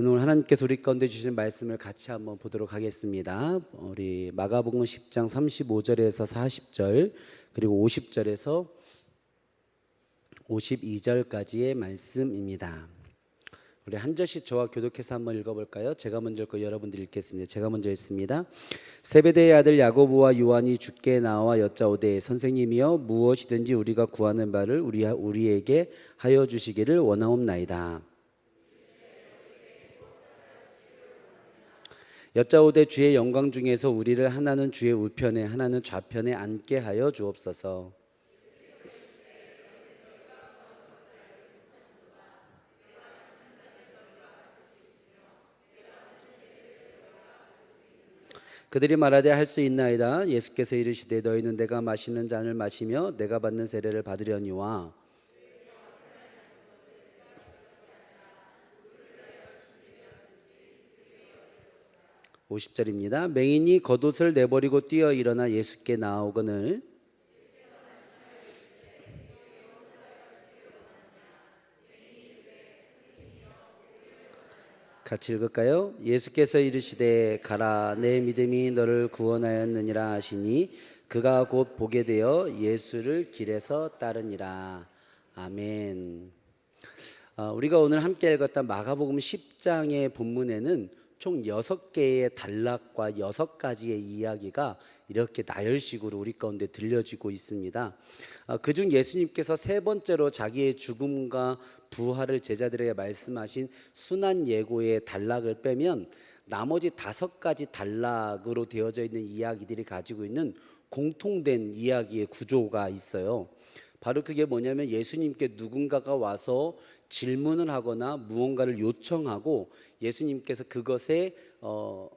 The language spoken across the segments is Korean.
오늘 하나님께서 우리 가운데 주신 말씀을 같이 한번 보도록 하겠습니다. 우리 마가복음 10장 35절에서 40절 그리고 50절에서 52절까지의 말씀입니다. 우리 한 절씩 저와 교독해서 한번 읽어볼까요? 제가 먼저 읽고 여러분들 읽겠습니다. 제가 먼저 읽습니다. 세베대의 아들 야고보와 요한이 죽게 나와 여짜오되 선생님이여 무엇이든지 우리가 구하는 바를 우리 우리에게 하여 주시기를 원하옵나이다. 여짜오되 주의 영광 중에서 우리를 하나는 주의 우편에 하나는 좌편에 앉게 하여 주옵소서. 그들이 말하되 할 수 있나이다. 예수께서 이르시되 너희는 내가 마시는 잔을 마시며 내가 받는 세례를 받으려니와 50절입니다. 맹인이 겉옷을 내버리고 뛰어 일어나 예수께 나오거늘 같이 읽을까요? 예수께서 이르시되 가라 내 믿음이 너를 구원하였느니라 하시니 그가 곧 보게 되어 예수를 길에서 따르니라 아멘. 어, 우리가 오늘 함께 읽었던 마가복음 10장의 본문에는 총 여섯 개의 단락과 여섯 가지의 이야기가 이렇게 나열식으로 우리 가운데 들려지고 있습니다. 아, 그중 예수님께서 세 번째로 자기의 죽음과 부활을 제자들에게 말씀하신 순환 예고의 단락을 빼면 나머지 다섯 가지 단락으로 되어져 있는 이야기들이 가지고 있는 공통된 이야기의 구조가 있어요. 바로 그게 뭐냐면 예수님께 누군가가 와서 질문을 하거나 무언가를 요청하고 예수님께서 그것에 어,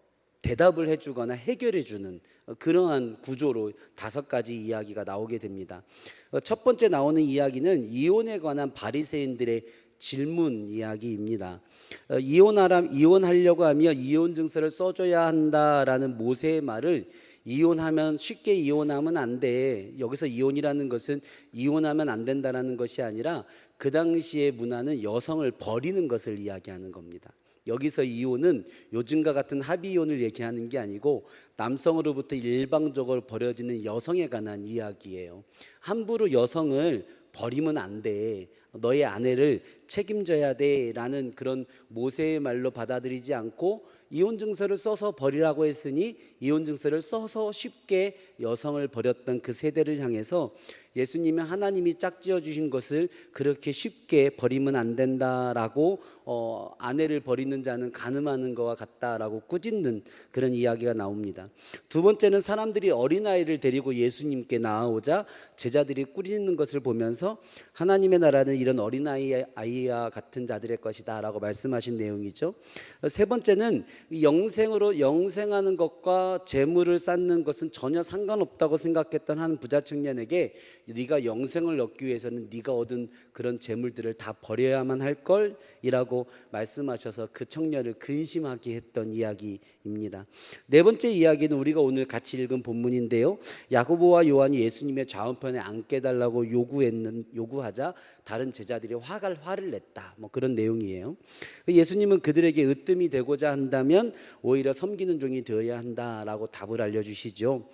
대답을 해주거나 해결해주는 그러한 구조로 다섯 가지 이야기가 나오게 됩니다. 어, 첫 번째 나오는 이야기는 이혼에 관한 바리새인들의 질문 이야기입니다. 어, 이혼하라 이혼하려고 하며 이혼 증서를 써줘야 한다라는 모세의 말을 이혼하면 쉽게 이혼하면 안 돼. 여기서 이혼이라는 것은 이혼하면 안 된다라는 것이 아니라 그 당시의 문화는 여성을 버리는 것을 이야기하는 겁니다. 여기서 이혼은 요즘과 같은 합의 이혼을 얘기하는 게 아니고 남성으로부터 일방적으로 버려지는 여성에 관한 이야기예요. 함부로 여성을 버리면 안 돼. 너의 아내를 책임져야 돼. 라는 그런 모세의 말로 받아들이지 않고 이혼 증서를 써서 버리라고 했으니 이혼 증서를 써서 쉽게 여성을 버렸던 그 세대를 향해서 예수님이 하나님이 짝지어 주신 것을 그렇게 쉽게 버리면 안 된다라고 어, 아내를 버리는 자는 가늠하는 것과 같다라고 꾸짖는 그런 이야기가 나옵니다. 두 번째는 사람들이 어린아이를 데리고 예수님께 나아오자 제자들이 꾸짖는 것을 보면서 하나님의 나라는 이런 어린아이와 같은 자들의 것이다라고 말씀하신 내용이죠. 세 번째는 영생으로 영생하는 것과 재물을 쌓는 것은 전혀 상관없다고 생각했던 한 부자 청년에게 네가 영생을 얻기 위해서는 네가 얻은 그런 재물들을 다 버려야만 할 걸이라고 말씀하셔서 그 청년을 근심하게 했던 이야기입니다. 네 번째 이야기는 우리가 오늘 같이 읽은 본문인데요. 야고보와 요한이 예수님의 좌우편에 앉게 달라고 요구했는 요구하자 다른 제자들이 화가 화를 냈다. 뭐 그런 내용이에요. 예수님은 그들에게 으뜸이 되고자 한다면 오히려 섬기는 종이 되어야 한다라고 답을 알려 주시죠.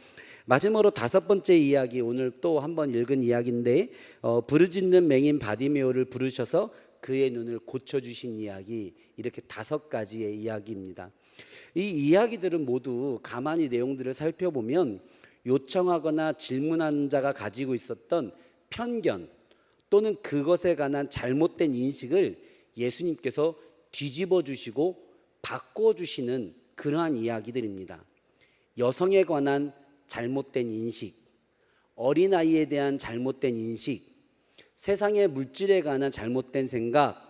마지막으로 다섯 번째 이야기 오늘 또 한번 읽은 이야기인데 어, 부르짖는 맹인 바디메오를 부르셔서 그의 눈을 고쳐주신 이야기 이렇게 다섯 가지의 이야기입니다. 이 이야기들은 모두 가만히 내용들을 살펴보면 요청하거나 질문한 자가 가지고 있었던 편견 또는 그것에 관한 잘못된 인식을 예수님께서 뒤집어 주시고 바꿔 주시는 그러한 이야기들입니다. 여성에 관한 잘못된 인식, 어린아이에 대한 잘못된 인식, 세상의 물질에 관한 잘못된 생각,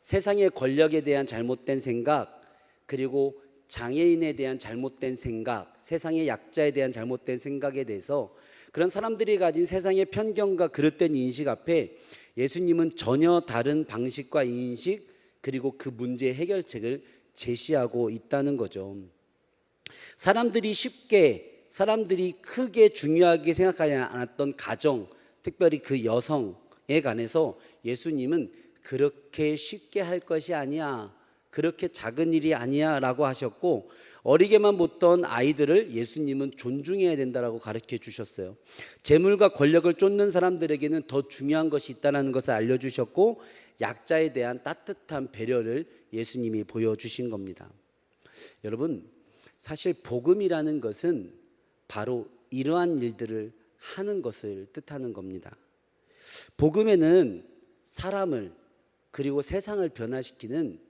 세상의 권력에 대한 잘못된 생각, 그리고 장애인에 대한 잘못된 생각, 세상의 약자에 대한 잘못된 생각에 대해서 그런 사람들이 가진 세상의 편견과 그릇된 인식 앞에 예수님은 전혀 다른 방식과 인식 그리고 그 문제의 해결책을 제시하고 있다는 거죠. 사람들이 쉽게 사람들이 크게 중요하게 생각하지 않았던 가정, 특별히 그 여성에 관해서 예수님은 그렇게 쉽게 할 것이 아니야. 그렇게 작은 일이 아니야 라고 하셨고 어리게만 못던 아이들을 예수님은 존중해야 된다라고 가르쳐 주셨어요. 재물과 권력을 쫓는 사람들에게는 더 중요한 것이 있다는 것을 알려 주셨고 약자에 대한 따뜻한 배려를 예수님이 보여 주신 겁니다. 여러분 사실 복음이라는 것은 바로 이러한 일들을 하는 것을 뜻하는 겁니다. 복음에는 사람을 그리고 세상을 변화시키는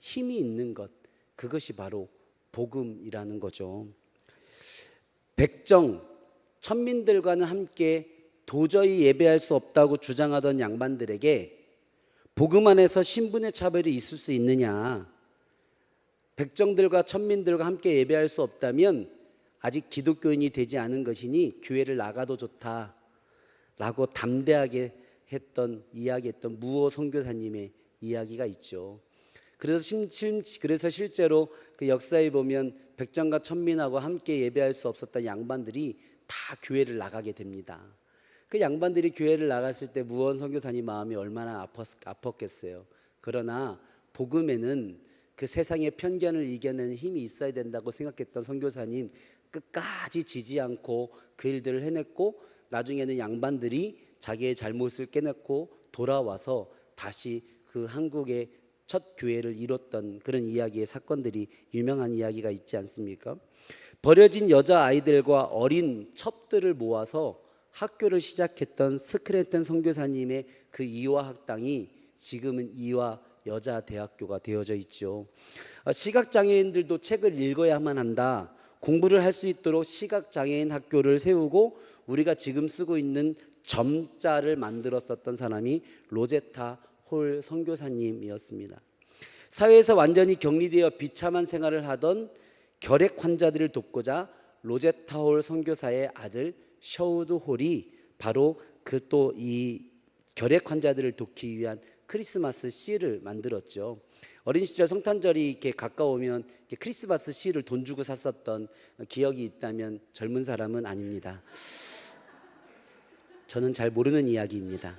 힘이 있는 것 그것이 바로 복음이라는 거죠. 백정 천민들과는 함께 도저히 예배할 수 없다고 주장하던 양반들에게 복음 안에서 신분의 차별이 있을 수 있느냐? 백정들과 천민들과 함께 예배할 수 없다면 아직 기독교인이 되지 않은 것이니 교회를 나가도 좋다 라고 담대하게 했던 이야기했던 무호 선교사님의 이야기가 있죠. 그래서 심, 심, 그래서 실제로 그 역사에 보면 백정과 천민하고 함께 예배할 수 없었던 양반들이 다 교회를 나가게 됩니다. 그 양반들이 교회를 나갔을 때 무원 선교사님 마음이 얼마나 아팠, 아팠겠어요. 그러나 복음에는 그 세상의 편견을 이겨내는 힘이 있어야 된다고 생각했던 선교사님 끝까지 지지 않고 그 일들을 해냈고 나중에는 양반들이 자기의 잘못을 깨닫고 돌아와서 다시 그 한국의 첫 교회를 이뤘던 그런 이야기의 사건들이 유명한 이야기가 있지 않습니까? 버려진 여자 아이들과 어린 첩들을 모아서 학교를 시작했던 스크레튼 선교사님의 그 이화 학당이 지금은 이화 여자 대학교가 되어져 있죠. 시각 장애인들도 책을 읽어야만 한다. 공부를 할 수 있도록 시각 장애인 학교를 세우고 우리가 지금 쓰고 있는 점자를 만들었었던 사람이 로제타 홀 선교사님이었습니다. 사회에서 완전히 격리되어 비참한 생활을 하던 결핵 환자들을 돕고자 로제타 홀 선교사의 아들 셔우드 홀이 바로 그 또 이 결핵 환자들을 돕기 위한 크리스마스 씨를 만들었죠. 어린 시절 성탄절이 이렇게 가까우면 이렇게 크리스마스 씨를 돈 주고 샀었던 기억이 있다면 젊은 사람은 아닙니다. 저는 잘 모르는 이야기입니다.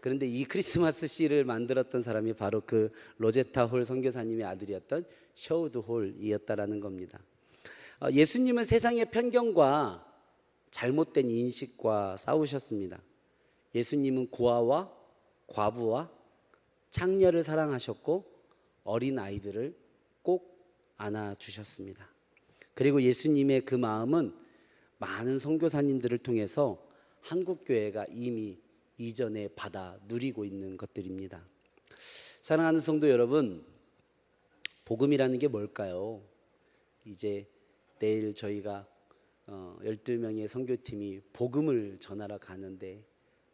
그런데 이 크리스마스 씨를 만들었던 사람이 바로 그 로제타 홀 선교사님의 아들이었던 셔우드 홀이었다라는 겁니다. 어, 예수님은 세상의 편견과 잘못된 인식과 싸우셨습니다. 예수님은 고아와 과부와 창녀를 사랑하셨고 어린 아이들을 꼭 안아 주셨습니다. 그리고 예수님의 그 마음은 많은 선교사님들을 통해서 한국 교회가 이미 이전에 받아 누리고 있는 것들입니다. 사랑하는 성도 여러분, 복음이라는 게 뭘까요? 이제 내일 저희가 어, 12명의 선교팀이 복음을 전하러 가는데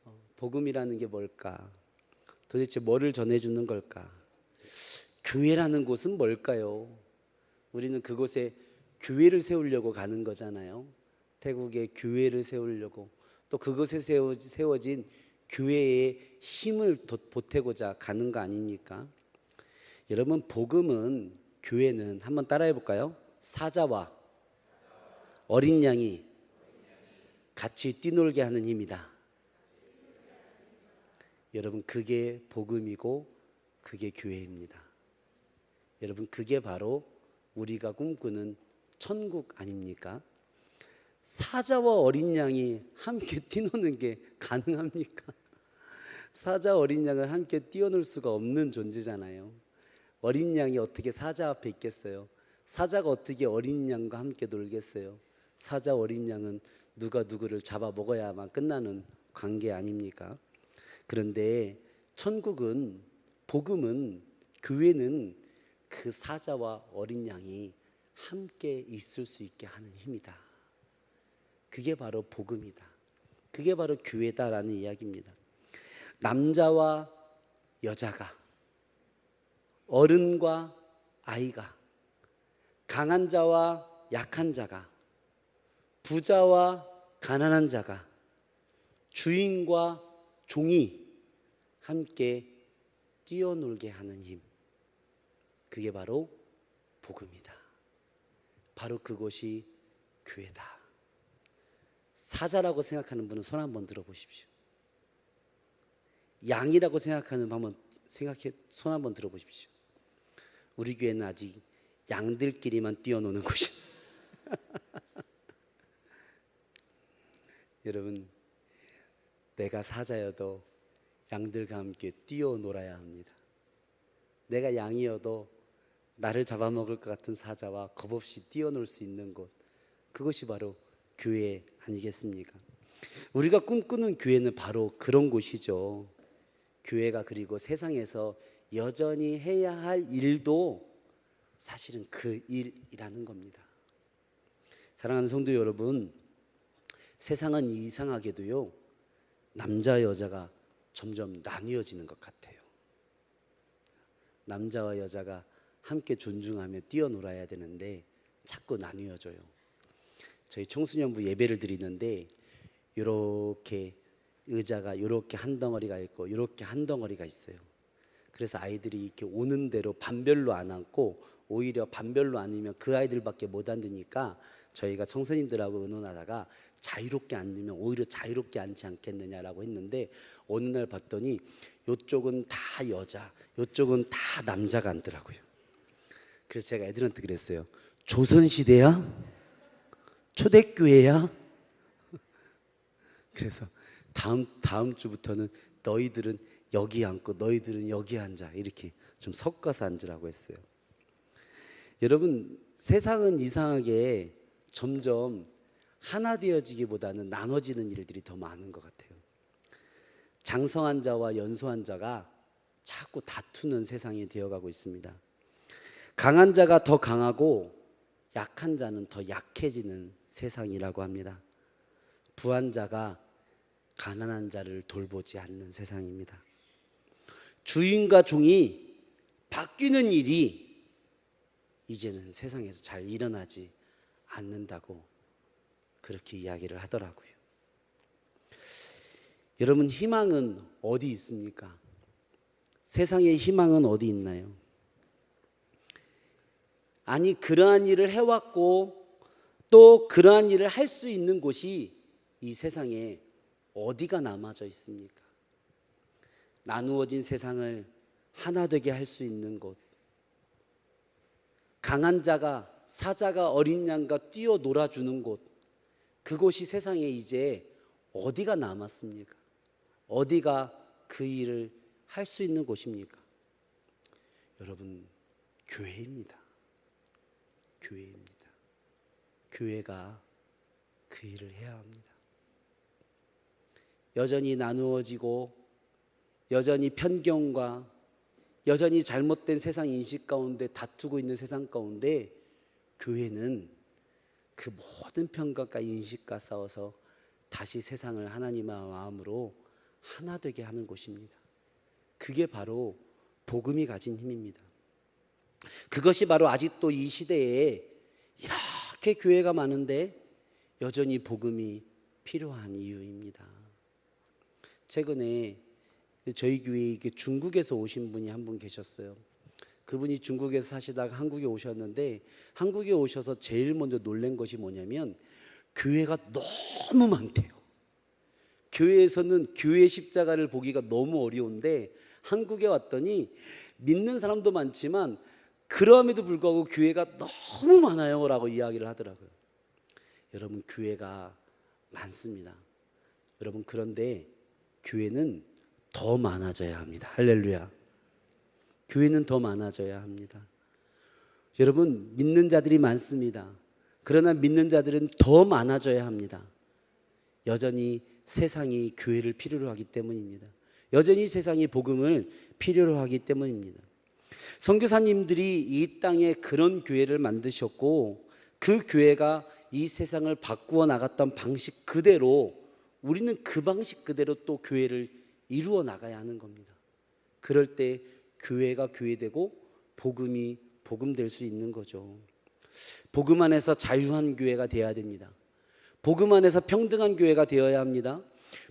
어, 복음이라는 게 뭘까? 도대체 뭐를 전해주는 걸까? 교회라는 곳은 뭘까요? 우리는 그곳에 교회를 세우려고 가는 거잖아요. 태국에 교회를 세우려고 또 그곳에 세워진 교회의 힘을 보태고자 가는 거 아닙니까? 여러분 복음은 교회는 한번 따라해 볼까요? 사자와 어린 양이 같이 뛰놀게 하는 힘이다. 여러분 그게 복음이고 그게 교회입니다. 여러분 그게 바로 우리가 꿈꾸는 천국 아닙니까? 사자와 어린 양이 함께 뛰노는 게 가능합니까? 사자 어린 양을 함께 뛰어놀 수가 없는 존재잖아요. 어린 양이 어떻게 사자 앞에 있겠어요? 사자가 어떻게 어린 양과 함께 놀겠어요? 사자 어린 양은 누가 누구를 잡아 먹어야만 끝나는 관계 아닙니까? 그런데 천국은 복음은 교회는 그 사자와 어린 양이 함께 있을 수 있게 하는 힘이다. 그게 바로 복음이다. 그게 바로 교회다라는 이야기입니다. 남자와 여자가 어른과 아이가 강한 자와 약한 자가 부자와 가난한 자가 주인과 종이 함께 뛰어놀게 하는 힘. 그게 바로 복음이다. 바로 그것이 교회다. 사자라고 생각하는 분은 손 한번 들어보십시오. 양이라고 생각하는 분 한번 생각해 손 한번 들어보십시오. 우리 교회는 아직 양들끼리만 뛰어노는 곳이. 여러분, 내가 사자여도 양들과 함께 뛰어놀아야 합니다. 내가 양이어도 나를 잡아먹을 것 같은 사자와 겁없이 뛰어놀 수 있는 곳. 그것이 바로 교회 아니겠습니까? 우리가 꿈꾸는 교회는 바로 그런 곳이죠. 교회가 그리고 세상에서 여전히 해야 할 일도 사실은 그 일이라는 겁니다. 사랑하는 성도 여러분, 세상은 이상하게도요, 남자, 여자가 점점 나뉘어지는 것 같아요. 남자와 여자가 함께 존중하며 뛰어놀아야 되는데 자꾸 나뉘어져요. 저희 청소년부 예배를 드리는데 이렇게 의자가 이렇게 한 덩어리가 있고 이렇게 한 덩어리가 있어요. 그래서 아이들이 이렇게 오는 대로 반별로 안 앉고 오히려 반별로 앉으면 그 아이들밖에 못 앉으니까 저희가 청소년들하고 의논하다가 자유롭게 앉으면 오히려 자유롭게 앉지 않겠느냐라고 했는데 어느 날 봤더니 이쪽은 다 여자, 이쪽은 다 남자가 앉더라고요. 그래서 제가 애들한테 그랬어요. 조선 시대야? 초대교회야? 그래서 다음 다음 주부터는 너희들은 여기 앉고 너희들은 여기 앉아 이렇게 좀 섞어서 앉으라고 했어요. 여러분 세상은 이상하게 점점 하나 되어지기보다는 나눠지는 일들이 더 많은 것 같아요. 장성한 자와 연소한 자가 자꾸 다투는 세상이 되어가고 있습니다. 강한 자가 더 강하고 약한 자는 더 약해지는 세상이라고 합니다. 부한 자가 가난한 자를 돌보지 않는 세상입니다. 주인과 종이 바뀌는 일이 이제는 세상에서 잘 일어나지 않는다고 그렇게 이야기를 하더라고요. 여러분, 희망은 어디 있습니까? 세상의 희망은 어디 있나요? 아니, 그러한 일을 해왔고 또 그러한 일을 할 수 있는 곳이 이 세상에 어디가 남아져 있습니까? 나누어진 세상을 하나 되게 할 수 있는 곳. 강한 자가 사자가 어린 양과 뛰어 놀아주는 곳. 그곳이 세상에 이제 어디가 남았습니까? 어디가 그 일을 할 수 있는 곳입니까? 여러분, 교회입니다. 교회입니다. 교회가 그 일을 해야 합니다. 여전히 나누어지고 여전히 편견과 여전히 잘못된 세상 인식 가운데 다투고 있는 세상 가운데 교회는 그 모든 편견과 인식과 싸워서 다시 세상을 하나님의 마음으로 하나 되게 하는 곳입니다. 그게 바로 복음이 가진 힘입니다. 그것이 바로 아직도 이 시대에 이렇게 교회가 많은데 여전히 복음이 필요한 이유입니다. 최근에 저희 교회에 중국에서 오신 분이 한 분 계셨어요. 그분이 중국에서 사시다가 한국에 오셨는데 한국에 오셔서 제일 먼저 놀란 것이 뭐냐면 교회가 너무 많대요. 교회에서는 교회 십자가를 보기가 너무 어려운데 한국에 왔더니 믿는 사람도 많지만 그럼에도 불구하고 교회가 너무 많아요 라고 이야기를 하더라고요. 여러분 교회가 많습니다. 여러분 그런데 교회는 더 많아져야 합니다. 할렐루야. 교회는 더 많아져야 합니다. 여러분 믿는 자들이 많습니다. 그러나 믿는 자들은 더 많아져야 합니다. 여전히 세상이 교회를 필요로 하기 때문입니다. 여전히 세상이 복음을 필요로 하기 때문입니다. 선교사님들이 이 땅에 그런 교회를 만드셨고 그 교회가 이 세상을 바꾸어 나갔던 방식 그대로 우리는 그 방식 그대로 또 교회를 이루어 나가야 하는 겁니다. 그럴 때 교회가 교회되고 복음이 복음될 수 있는 거죠. 복음 안에서 자유한 교회가 되어야 됩니다. 복음 안에서 평등한 교회가 되어야 합니다.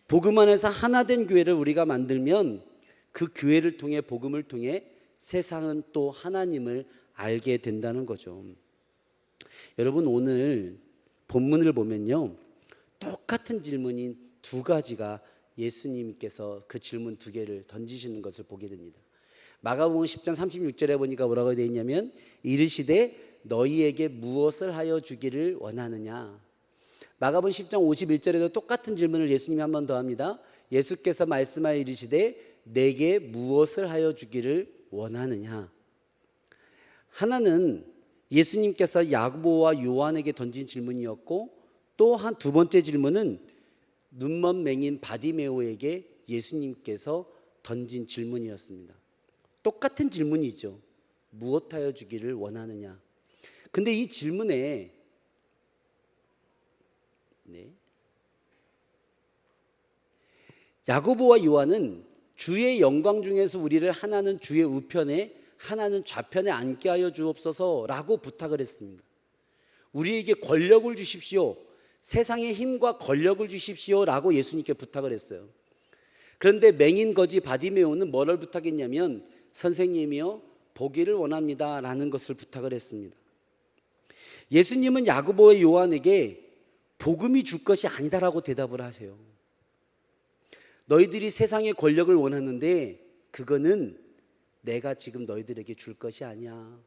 복음 안에서 하나 된 교회를 우리가 만들면 그 교회를 통해 복음을 통해 세상은 또 하나님을 알게 된다는 거죠. 여러분 오늘 본문을 보면요. 똑같은 질문인 두 가지가 예수님께서 그 질문 두 개를 던지시는 것을 보게 됩니다. 마가복음 10장 36절에 보니까 뭐라고 되어 있냐면 이르시되 너희에게 무엇을 하여 주기를 원하느냐. 마가복음 10장 51절에도 똑같은 질문을 예수님이 한 번 더 합니다. 예수께서 말씀하여 이르시되 내게 무엇을 하여 주기를 원하느냐. 하나는 예수님께서 야고보와 요한에게 던진 질문이었고 또 한 두 번째 질문은 눈먼 맹인 바디메오에게 예수님께서 던진 질문이었습니다. 똑같은 질문이죠. 무엇하여 주기를 원하느냐. 근데 이 질문에 네. 야고보와 요한은 주의 영광 중에서 우리를 하나는 주의 우편에 하나는 좌편에 앉게 하여 주옵소서라고 부탁을 했습니다. 우리에게 권력을 주십시오. 세상의 힘과 권력을 주십시오라고 예수님께 부탁을 했어요. 그런데 맹인 거지 바디메오는 뭐를 부탁했냐면 선생님이요 보기를 원합니다라는 것을 부탁을 했습니다. 예수님은 야고보와 요한에게 복음이 줄 것이 아니다라고 대답을 하세요. 너희들이 세상의 권력을 원하는데 그거는 내가 지금 너희들에게 줄 것이 아니야.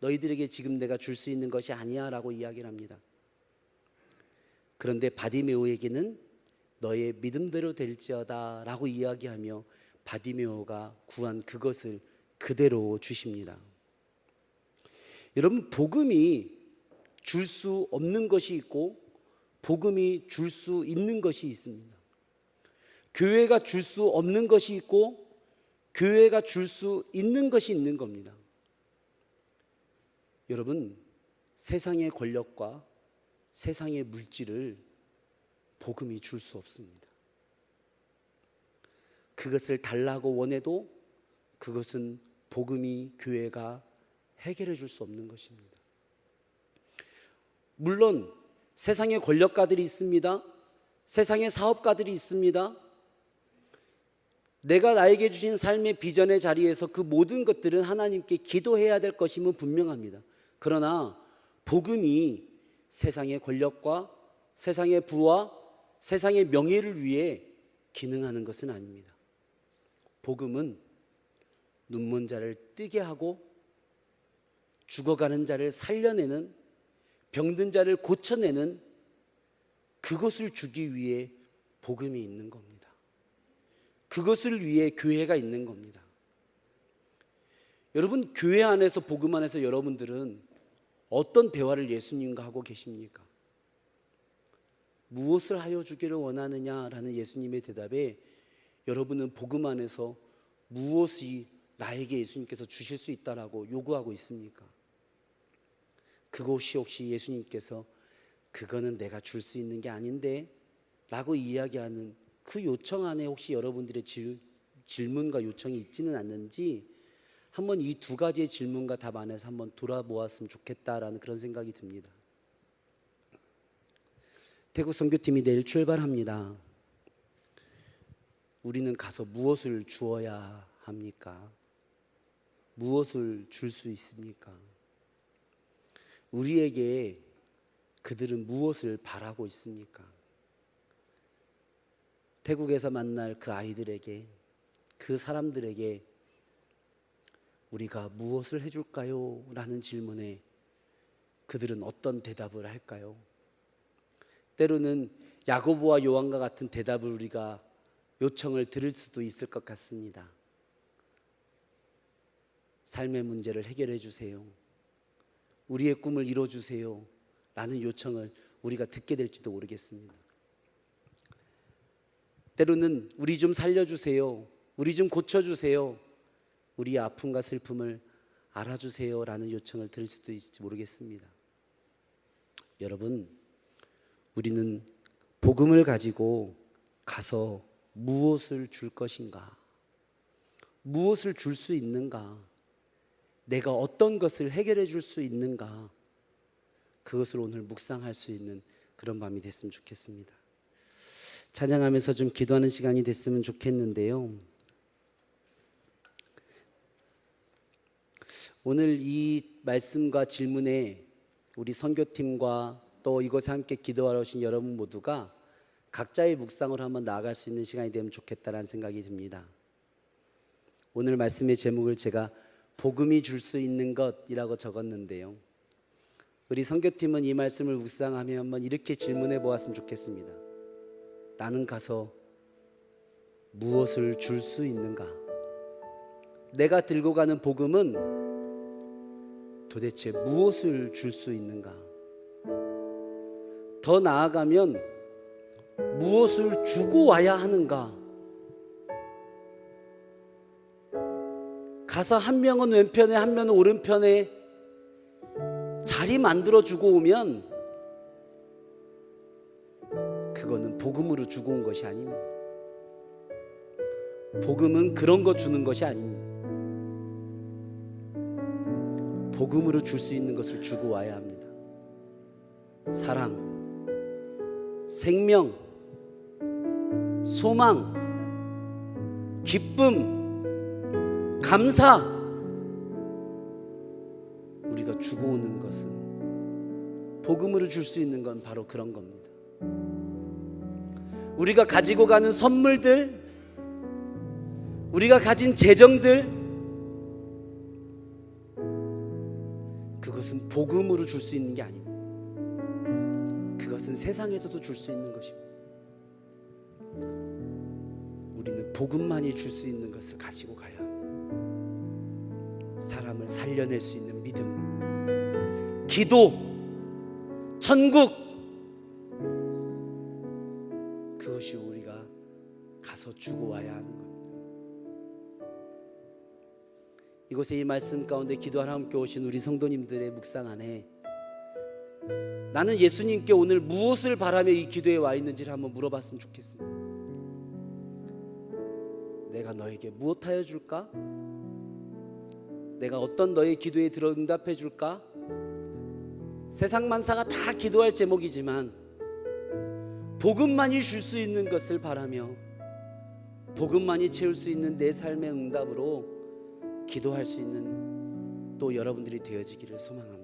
너희들에게 지금 내가 줄 수 있는 것이 아니야라고 이야기를 합니다. 그런데 바디메오에게는 너의 믿음대로 될지어다라고 이야기하며 바디메오가 구한 그것을 그대로 주십니다. 여러분 복음이 줄 수 없는 것이 있고 복음이 줄 수 있는 것이 있습니다. 교회가 줄 수 없는 것이 있고 교회가 줄 수 있는 것이 있는 겁니다. 여러분 세상의 권력과 세상의 물질을 복음이 줄 수 없습니다. 그것을 달라고 원해도 그것은 복음이 교회가 해결해 줄 수 없는 것입니다. 물론 세상의 권력가들이 있습니다. 세상의 사업가들이 있습니다. 내가 나에게 주신 삶의 비전의 자리에서 그 모든 것들은 하나님께 기도해야 될 것임은 분명합니다. 그러나 복음이 세상의 권력과 세상의 부와 세상의 명예를 위해 기능하는 것은 아닙니다. 복음은 눈먼 자를 뜨게 하고 죽어가는 자를 살려내는 병든 자를 고쳐내는 그것을 주기 위해 복음이 있는 겁니다. 그것을 위해 교회가 있는 겁니다. 여러분, 교회 안에서 복음 안에서 여러분들은 어떤 대화를 예수님과 하고 계십니까? 무엇을 하여 주기를 원하느냐라는 예수님의 대답에 여러분은 복음 안에서 무엇이 나에게 예수님께서 주실 수 있다라고 요구하고 있습니까? 그것이 혹시 예수님께서 그거는 내가 줄 수 있는 게 아닌데 라고 이야기하는 그 요청 안에 혹시 여러분들의 질, 질문과 요청이 있지는 않는지 한번 이 두 가지의 질문과 답 안에서 한번 돌아보았으면 좋겠다라는 그런 생각이 듭니다. 태국 선교팀이 내일 출발합니다. 우리는 가서 무엇을 주어야 합니까? 무엇을 줄 수 있습니까? 우리에게 그들은 무엇을 바라고 있습니까? 태국에서 만날 그 아이들에게 그 사람들에게 우리가 무엇을 해줄까요? 라는 질문에 그들은 어떤 대답을 할까요? 때로는 야고보와 요한과 같은 대답을 우리가 요청을 들을 수도 있을 것 같습니다. 삶의 문제를 해결해 주세요. 우리의 꿈을 이뤄 주세요. 라는 요청을 우리가 듣게 될지도 모르겠습니다. 때로는 우리 좀 살려주세요. 우리 좀 고쳐주세요. 우리의 아픔과 슬픔을 알아주세요. 라는 요청을 들을 수도 있을지 모르겠습니다. 여러분, 우리는 복음을 가지고 가서 무엇을 줄 것인가? 무엇을 줄 수 있는가? 내가 어떤 것을 해결해 줄 수 있는가? 그것을 오늘 묵상할 수 있는 그런 밤이 됐으면 좋겠습니다. 찬양하면서 좀 기도하는 시간이 됐으면 좋겠는데요. 오늘 이 말씀과 질문에 우리 선교팀과 또 이곳에 함께 기도하러 오신 여러분 모두가 각자의 묵상을 한번 나아갈 수 있는 시간이 되면 좋겠다라는 생각이 듭니다. 오늘 말씀의 제목을 제가 복음이 줄 수 있는 것이라고 적었는데요. 우리 선교팀은 이 말씀을 묵상하며 한번 이렇게 질문해 보았으면 좋겠습니다. 나는 가서 무엇을 줄 수 있는가? 내가 들고 가는 복음은 도대체 무엇을 줄 수 있는가? 더 나아가면 무엇을 주고 와야 하는가? 가서 한 명은 왼편에 한 명은 오른편에 자리 만들어 주고 오면 그거는 복음으로 주고 온 것이 아닙니다. 복음은 그런 거 주는 것이 아닙니다. 복음으로 줄 수 있는 것을 주고 와야 합니다. 사랑, 생명, 소망, 기쁨, 감사. 우리가 주고 오는 것은 복음으로 줄 수 있는 건 바로 그런 겁니다. 우리가 가지고 가는 선물들, 우리가 가진 재정들, 그것은 복음으로 줄 수 있는 게 아닙니다. 그것은 세상에서도 줄 수 있는 것입니다. 우리는 복음만이 줄 수 있는 것을 가지고 가야 합니다. 사람을 살려낼 수 있는 믿음, 기도, 천국, 그것이 우리가 가서 주고 와야 하는 겁니다. 이곳에 이 말씀 가운데 기도하러 함께 오신 우리 성도님들의 묵상 안에 나는 예수님께 오늘 무엇을 바라며 이 기도에 와 있는지를 한번 물어봤으면 좋겠습니다. 내가 너에게 무엇 하여 줄까? 내가 어떤 너의 기도에 들어 응답해 줄까? 세상 만사가 다 기도할 제목이지만 복음만이 줄 수 있는 것을 바라며 복음만이 채울 수 있는 내 삶의 응답으로 기도할 수 있는 또 여러분들이 되어지기를 소망합니다.